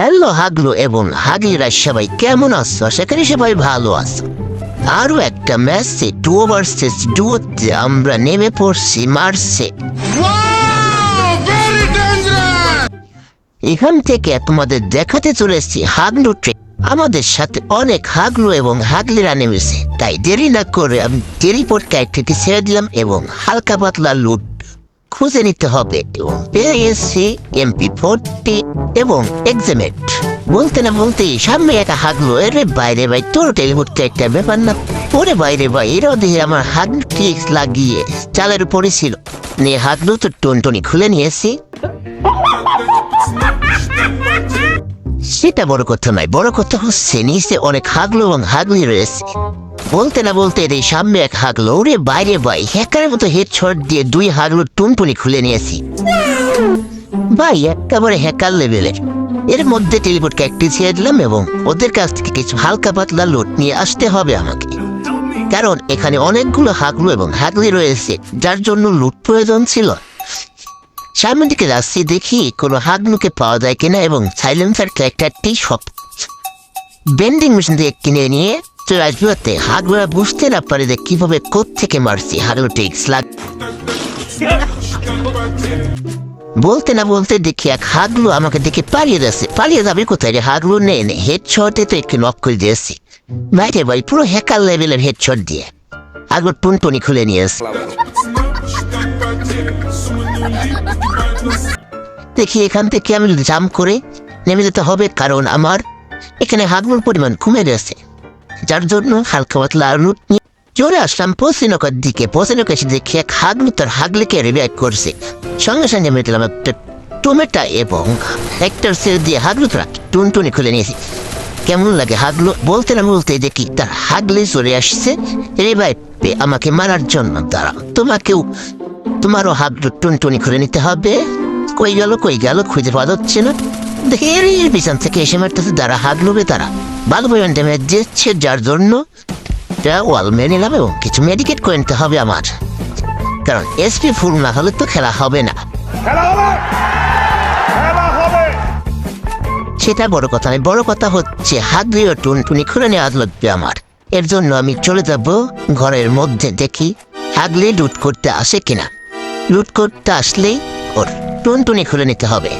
Hello হাগলো এবং হাগিরা সবাই কেমন আছো? সেখানে সবাই ভালো আছো। আরও একটা ম্যাচে টু ভার্সেস ডুয়োতে আমরা নেমে পড়ছি মার্সে এখান থেকে তোমাদের দেখাতে চলেছি হাগলু ট্রেন আমাদের সাথে অনেক হাগলু এবং হাগলিরা নেমেছে তাই দেরি না করে আমি দেরি টেরিপোর্ট ক্যারেক্টারকে ছেড়ে দিলাম এবং হালকা পাতলা লুট খুঁজে নিতে হবে পেয়ে এমপি ফোরটি এবং এক্সামেট বলতে না বলতে সামনে একটা হাগলো এর বাইরে ভাই, তোর টেলিপোর্ট একটা ব্যাপার না। পরে বাইরে ভাই, এরাও দেখে আমার হাগলু ঠিক লাগিয়ে চালের উপরে ছিল। নিয়ে হাগলু তো টনটনি খুলে নিয়েছি সেটা বড় কথা নয়, বড় কথা হচ্ছে নিচে অনেক হাগলো এবং হাগলি রয়েছে। বলতে না বলতে এই সামনে এক হাগলো, ওরে বাইরে ভাই, হ্যাকারের মতো হেড শট দিয়ে দুই হাগলো টুনটুনি খুলে নিয়েছি। ভাই, একেবারে হ্যাকার লেভেলের। এর মধ্যে টেলিপোর্ট ক্যাকটি ছেড়ে দিলাম এবং ওদের কাছ থেকে কিছু হালকা পাতলা লোট নিয়ে আসতে হবে আমাকে। কারণ এখানে অনেকগুলো হাগলো এবং হাগলি রয়েছে, যার জন্য লুট প্রয়োজন ছিল। সামনের দিকে যাচ্ছি দেখি কোনো হাগলুকে পাওয়া যায় কিনা এবং সাইলেন্সার ক্যারেক্টারটি সব বেন্ডিং মেশিন থেকে কিনে নিয়ে চলে আসবে ওতে হাগলুরা বুঝতে না পারে যে কীভাবে থেকে মারছি হাগলু টিক্স লাগ বলতে না বলতে দেখি এক হাগলু আমাকে দেখে পালিয়ে যাচ্ছে। পালিয়ে যাবে কোথায় রে হাগলু? নেই নেই হেড শটে তো একটু নক করে দিয়েছি। বাইরে ভাই, পুরো হ্যাকার লেভেলের হেড শট দিয়ে। হাগলু টুনটুনি খুলে নিয়েছে দেখি এখান থেকে আমি জাম করে নেমে যেতে হবে, কারণ আমার এখানে হাগলুর পরিমাণ কমে গেছে। যার জন্য হালকা পাতলা লুট নিয়ে চলে আসলাম পশ্চিমনগর দিকে। পশ্চিমনগর এসে দেখি এক হাগলু তার হাগলিকে রিভাইভ করছে। সঙ্গে সঙ্গে মেটলাম একটা টমেটা এবং একটা সেল দিয়ে হাগলু তারা টুনটুনি খুলে নিয়েছি। কেমন লাগে হাগলু? বলতে না বলতে দেখি তার হাগলি চলে আসছে, রিভাইভ আমাকে মারার জন্য। দাঁড়াও, তোমাকেও তোমারও হাগলু টুনটুনি করে নিতে হবে। কই গেল কই গেল খুঁজে পাওয়া যাচ্ছে না। ধের পিছন থেকে এসে মারতেছে তারা হাগলুবে তারা ভালো পরিমাণ ড্যামেজ দিচ্ছে যার জন্য এটা ওয়াল মেরে নিলাম এবং কিছু মেডিকেট করে নিতে হবে আমার। কারণ এসপি ফুল না হলে তো খেলা হবে না। সেটা বড় কথা নয় বড় কথা হচ্ছে হাত দিয়ে টুনটুনি খুলে নেওয়া লাগবে আমার। এর জন্য আমি চলে যাব ঘরের মধ্যে দেখি হাগলে লুট করতে আসে কিনা? লুট করতে আসলেই ওর টুনটুনি খুলে নিতে হবে।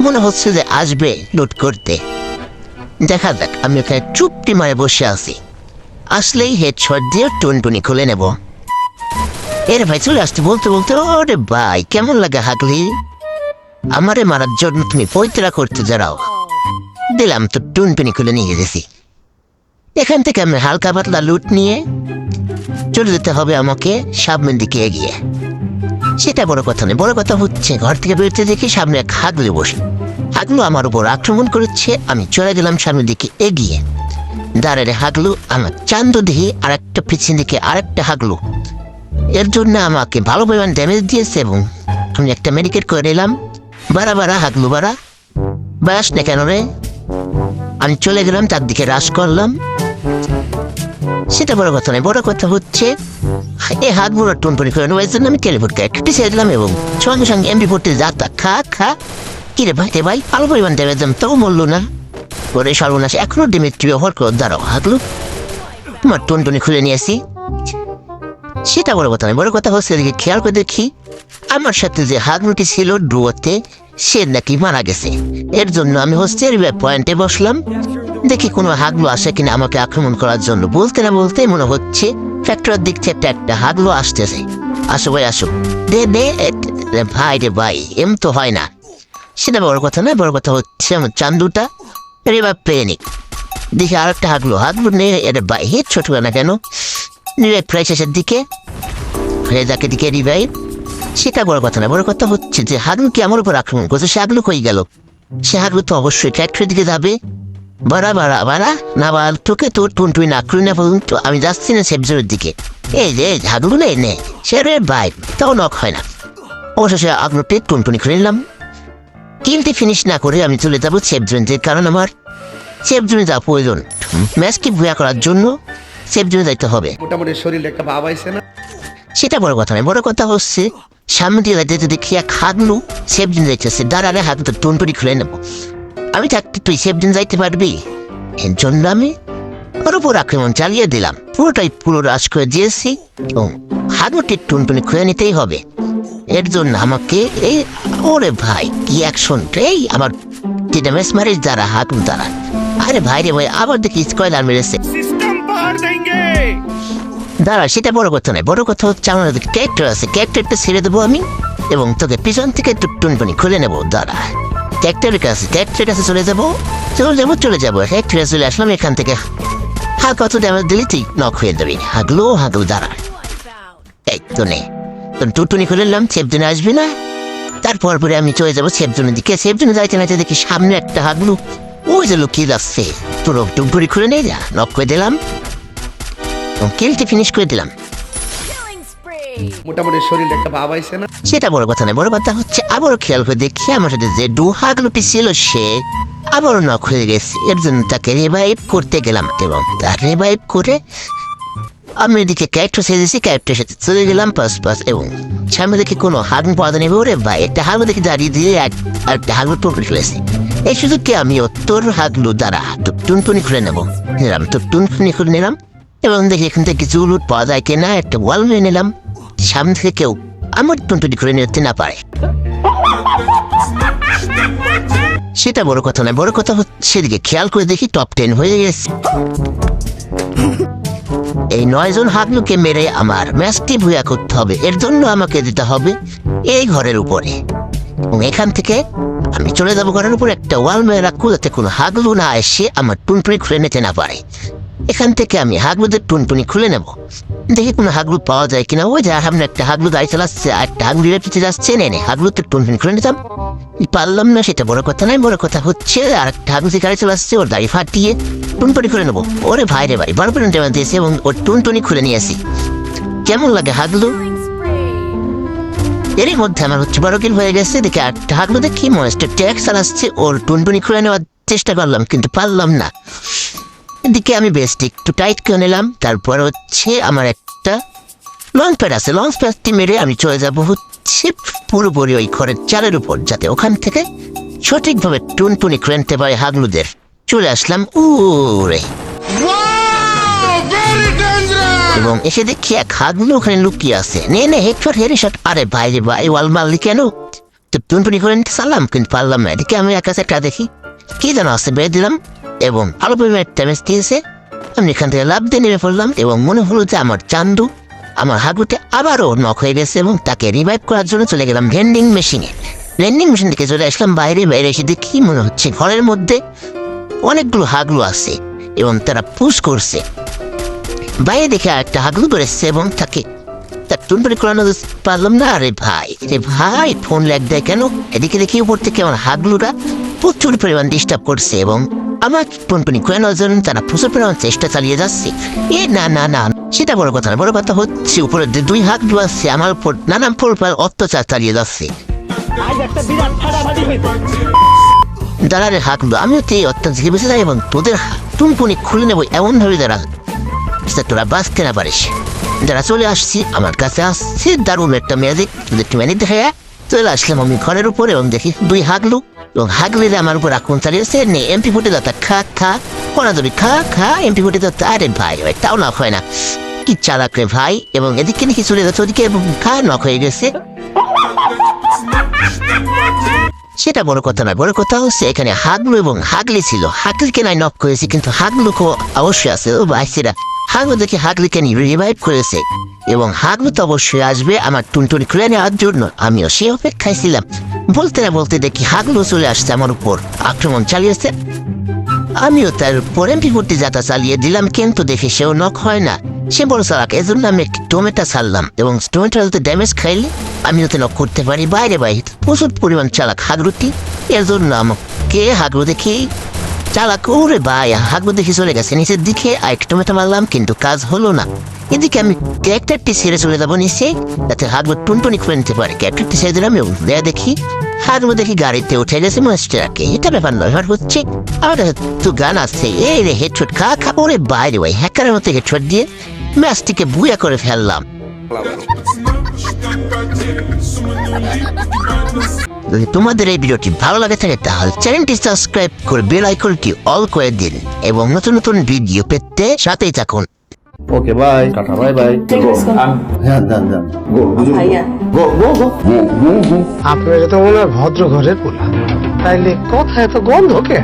মনে হচ্ছে যে আসবে লুট করতে। দেখা যাক, আমি ওখানে চুপটি মারে বসে আছি। আসলেই হেড শট দিয়ে টুনটুনি খুলে নেব। এর ভাই, চলে আসতে বলতে বলতে, ওরে ভাই, কেমন লাগে হাগলি? আমারে মারার জন্য তুমি পৈতরা করতে যারাও। দিলাম তো টুনটুনি খুলে নিয়ে গেছি। এখান থেকে আমি হালকা পাতলা লুট নিয়ে চলে যেতে হবে আমাকে সামনের দিকে এগিয়ে। সেটা বড় কথা নেই বড় কথা হচ্ছে ঘর থেকে বেরোতে দেখি সামনে এক হাগলে বসে। হাগলু আমার উপর আক্রমণ করেছে, আমি চলে গেলাম সামনের দিকে এগিয়ে। দাঁড়ারে হাগলু আমার চান্দ দিকে আর একটা পিছন দিকে আরেকটা হাগলু এর জন্য আমাকে ভালো পরিমাণ ড্যামেজ দিয়েছে এবং আমি একটা মেডিকেট করে নিলাম। বাড়া বাড়া হাগলু বাড়া। বাস না কেন রে? আমি চলে গেলাম, তার দিকে রাস করলাম। সেটা বড় কথা নয়, বড় কথা হচ্ছে এই হাত বুড়ো টুনটুনি করে নেওয়ার জন্য আমি টেলিফোনকে একটু ছেড়ে দিলাম এবং সঙ্গে সঙ্গে এমপি ফোরটি যাতা খা খা। কিরে ভাই রে ভাই, ভালো পরিমাণ ড্যামেজ দাম তাও মরলো না। ওরে সর্বনাশ, এখনও ডেমেজটি ব্যবহার করো দাঁড়াও হাগলু তোমার টুনটুনি খুলে নিয়েছি সেটা বড় কথা নয়, বড় কথা হচ্ছে এদিকে খেয়াল করে দেখি, আমার সাথে যে হাগলুটি ছিল ডুয়োতে, সে নাকি মারা গেছে। এর জন্য আমি হচ্ছে পয়েন্টে বসলাম। দেখি কোনো হাগলো আসে কিনা আমাকে আক্রমণ করার জন্য। বলতে না বলতে মনে হচ্ছে ফ্যাক্টরের দিক থেকে একটা হাগলো আসতেছে। আসো ভাই, আসো। দে দে ভাই রে ভাই, এম তো হয় না। সেটা বড় কথা না, বড় কথা হচ্ছে আমার চান্দুটা এবার বা নিক। দেখি আর একটা হাগলো হাগলো এটা ভাই হেড ছোট না কেন? নিয়ে প্রায় দিকে। ফ্রেজাকে দিকে রিভাইভ সেটা বড় কথা না, বড় কথা হচ্ছে যে হাগলু কি আমার উপর আক্রমণ করছে? সে হাগলু কই গেল? সে হাগলু তো অবশ্যই ফ্যাক্টরির দিকে যাবে। বাড়া বাড়া বাড়া না বাল তোকে তোর টুনটুই না করুন না বলুন তো আমি যাচ্ছি না সেবজোরের দিকে এই যে নে সে রে ভাই তাও নক হয় না অবশ্য সে আগ্রহটি টুনটুনি খুলে নিলাম কিলটি ফিনিশ না করে আমি চলে যাব জোনে কারণ আমার জোনে যাওয়া প্রয়োজন ম্যাচকে ভুয়া করার জন্য সেফ জোনে যাইতে হবে মোটামুটি শরীরে একটা ভাব আইছে না সেটা বড় কথা নয় বড় কথা হচ্ছে সামনে দিয়ে যেতে দেখি এক হাগলু সেফ জোনে যাইতেছে দাঁড়ালে হাগলু টুনটুনি খুলে নেব আমি থাকতে তুই সেফদিন যাইতে পারবি। এর জন্য আমি ওর উপর আক্রমণ চালিয়ে দিলাম। পুরোটাই পুরো রাশ করে দিয়েছি এবং হাগুটির টুনটুনি খুঁয়ে নিতেই হবে। এর জন্য আমাকে এই ওরে ভাই কি অ্যাকশন এই আমার মেস মারিস দ্বারা হাতুন দ্বারা আরে ভাই রে ভাই আবার দেখি স্কয়লার মেরেছে। দাঁড়া সেটা বড় কথা নয়। বড় কথা হচ্ছে আমার ক্যারেক্টার আছে। ক্যারেক্টারটা ছেড়ে দেবো আমি এবং তোকে পিছন থেকে একটু টুনটুনি খুলে নেব। দাঁড়া। ক্যারেক্টারের কাছে ক্যারেক্টারের কাছে চলে যাব। চলে যাব চলে যাব। ক্যারেক্টারে চলে আসলাম এখান থেকে। হা কত ড্যামেজ দিলি তুই? নক হয়ে দেবি হাগলো হাগলো, দাঁড়া। এই তো নে তোর টুনটুনি খুলে নিলাম সেবজনে আসবি না? তারপর পরে আমি চলে যাব সেবজনের দিকে। সেবজনে যাইতে না দেখি সামনে একটা হাগলু। ওই যে লুকিয়ে যাচ্ছে। তোর টুনটুনি খুলে নিয়ে যা। নক করে দিলাম। কিলটি ফিনিশ করে দিলাম. মোটামুটি শরীরে একটা ভাব আইছে না। সেটা বড় কথা নয়, বড় কথা হচ্ছে আবারও খেয়াল করে দেখি আমার সাথে যে ডুহাগুলোটি ছিল সে আবারও নক হয়ে গেছে, এর জন্য তাকে রিভাইভ করতে গেলাম এবং তার রিভাইভ করে আমি এদিকে ক্যারেক্টার সেজেছি ক্যারেক্টারের সাথে চলে গেলাম পাস পাস এবং সামনে দেখি কোনো হাগুন পাওয়া নেবে ওরে ভাই একটা হাগু দেখি দাঁড়িয়ে দিয়ে এক আর একটা হাগু টুনটুনি খুলেছি এই সুযোগকে আমি তোর হাগলু দ্বারা টুনটুনি খুলে নেব। নিলাম, তো টুনটুনি খুলে নিলাম এবং দেখি এখান থেকে কিছু উলুট পাওয়া যায় কিনা, একটা ওয়াল মেয়ে নিলাম। সামনে থেকে কেউ আমার টুনটুনি করে নিতে না পারে। সেটা বড় কথা নয়, বড় কথা হচ্ছে সেদিকে খেয়াল করে দেখি টপ টেন হয়ে গেছে। এই নয়জন হাগলুকে মেরে আমার ম্যাচটি ভুয়া করতে হবে, এর জন্য আমাকে দিতে হবে এই ঘরের উপরে। এবং এখান থেকে আমি চলে যাব ঘরের উপরে একটা ওয়াল মেয়ে রাখব, যাতে কোনো হাগলু না এসে আমার টুনটুনি খুলে নিতে না পারে। এখান থেকে আমি হাগলুদের টুনটুনি খুলে নেব। দেখি কোনো হাগলু পাওয়া যায় কিনা। ওই যে সামনে একটা হাগলু গাড়ি চালাচ্ছে আর একটা হাগলু পিছিয়ে যাচ্ছে। নে নে হাগলুতে টুনটুনি খুলে নিতাম। পারলাম না, সেটা বড় কথা নয়, বড় কথা হচ্ছে আর একটা হাগলু যে গাড়ি চালাচ্ছে, ওর গাড়ি ফাটিয়ে টুনটুনি খুলে নেব। ওরে ভাই রে ভাই, বড় পেরেন্ট দিয়েছে এবং ওর টুনটুনি খুলে নিয়ে আসি। কেমন লাগে হাগলু? এরই মধ্যে আমার হচ্ছে বড় কিল হয়ে গেছে। দেখে একটা হাগলু দেখি মনস্টার ট্যাক্স চালাচ্ছে। ওর টুনটুনি খুলে নেওয়ার চেষ্টা করলাম, কিন্তু পারলাম না। এদিকে আমি বেস্ট একটু টাইট করে নিলাম তারপর হচ্ছে আমার একটা লঞ্চ প্যাড আছে। লঞ্চ প্যাডটি মেরে আমি চলে যাব হচ্ছে পুরোপুরি ওই ঘরের চালের উপর যাতে ওখান থেকে সঠিকভাবে টুনটুনি খুলে নিতে পারে হাগলুদের। চলে আসলাম উরে এবং এসে দেখি এক হাগলু ওখানে লুকিয়ে আছে। নে নে হেডশট হেডশট আরে ভাই রে ভাই ওয়াল মারলি কেন? তো টুনটুনি করে নিতে চালাম কিন্তু পারলাম না। এদিকে আমি একা একটা দেখি। কি যেন আছে বেড়ে দিলাম। এবং আলো পরিমাণের ড্যামেজ দিয়েছে আমি এখান থেকে লাভ দিয়ে নেমে পড়লাম এবং মনে হলো যে আমার চান্দু আমার হাগুতে আবারও নক হয়ে গেছে এবং তাকে রিভাইভ করার জন্য চলে গেলাম ভেন্ডিং মেশিনে ভেন্ডিং মেশিন থেকে চলে আসলাম বাইরে বাইরে এসে দেখি মনে হচ্ছে ঘরের মধ্যে অনেকগুলো হাগলু আছে এবং তারা পুশ করছে। বাইরে দেখে একটা হাগলু বেড়েছে এবং তাকে তার টুনটুনি করানো পারলাম না। আরে ভাই রে ভাই ফোন ল্যাগ দেয় কেন? এদিকে দেখি উপর থেকে আমার হাগলুরা প্রচুর পরিমাণ ডিস্টার্ব করছে এবং আমার টুনটুনি করানোর জন্য তারা প্রচুর পরিমাণ চেষ্টা চালিয়ে যাচ্ছে। এ না না না সেটা বড় কথা বড় কথা হচ্ছে উপরে দুই হাগলু আছে আমার উপর নানান প্রকার অত্যাচার চালিয়ে যাচ্ছে। দাঁড়ারে হাঁকলো আমিও তো এই অত্যাচার বেঁচে যাই এবং তোদের টুনটুনি খুলে নেব এমন ভাবে দাঁড়া তোরা বাঁচতে না পারিস। যারা চলে আসছি আমার কাছে আসছে দারুণ একটা ম্যাজিক যদি একটু ম্যাজিক দেখা চলে আসলাম আমি ঘরের উপরে এবং দেখি দুই হাগলু এবং হাগলিরে আমার উপর আক্রমণ চালিয়েছে। নে এমপি ফুটে দাতা খা খা। কোনা যাবি? খা খা এমপি ফুটে দাতা আরে ভাই ভাই, তাও না হয় না। কি চালাক রে ভাই। এবং এদিকে নাকি চলে যাচ্ছে ওদিকে খা নক হয়ে গেছে। সেটা বড় কথা নয়। বড় কথা হচ্ছে, এখানে হাগলু এবং হাগলি ছিল। হাগলিকে নাই নক করেছি, কিন্তু হাগলুকও অবশ্যই আছে। ও ভাইসিরা হাগলু দেখে হাগলিকে রিভাইভ করেছে। এবং হাগলু তো অবশ্যই আসবে আমার টুনটুনি খুলে নেওয়ার জন্য। আমিও সে অপেক্ষায় ছিলাম। বলতে না বলতে দেখি হাগলু চলে আসছে আমার উপর। আক্রমণ চালিয়েছে। আমিও তার এমপি ভর্তি যাতা চালিয়ে দিলাম, কিন্তু দেখি সেও নক হয় না। সে বড় চালাক, এজন্য আমি একটি টমেটো ছাড়লাম এবং টমেটোতে ড্যামেজ খাইলে আমি ওতে নক করতে পারি বাইরে বাইরে। প্রচুর পরিমাণ চালাক হাগরুটি এর জন্য আমাকে হাগরু দেখি। চালাক, ওরে ভাই, হাগরু দেখি চলে গেছে, নিচের দিকে আর টমেটো মারলাম, কিন্তু কাজ হলো না। এদিকে আমি ক্যারেক্টারটি ছেড়ে চলে যাব নিচে যাতে হাগরু টুনটুনি খুলে নিতে পারে। ক্যারেক্টারটি ছেড়ে দিলাম এবং দেয়া দেখি হাগরু দেখি গাড়িতে উঠে গেছে মাস্টারকে এটা ব্যাপার নয় ব্যাপার হচ্ছে। আমার তো গান আছে, এই রে হেডশট খা খা, ওরে বাইরে ভাই হ্যাকারের মতো হেডশট দিয়ে ম্যাচটিকে বুয়া করে ফেললাম। যদি তোমাদের এই ভিডিওটি ভালো লাগে থাকে, তাহলে চ্যানেলটি সাবস্ক্রাইব করে বেল আইকনটি অল করে দিন, এবং নতুন নতুন ভিডিও পেতে সাথেই থাকুন। Okay bye tata bye bye হ্যাঁ যান যান গো ভাইয়া গো গো গো আপনার তো মনে হয় ভদ্র ঘরের পোলা। তাইলে কথা এত গন্ধ কে.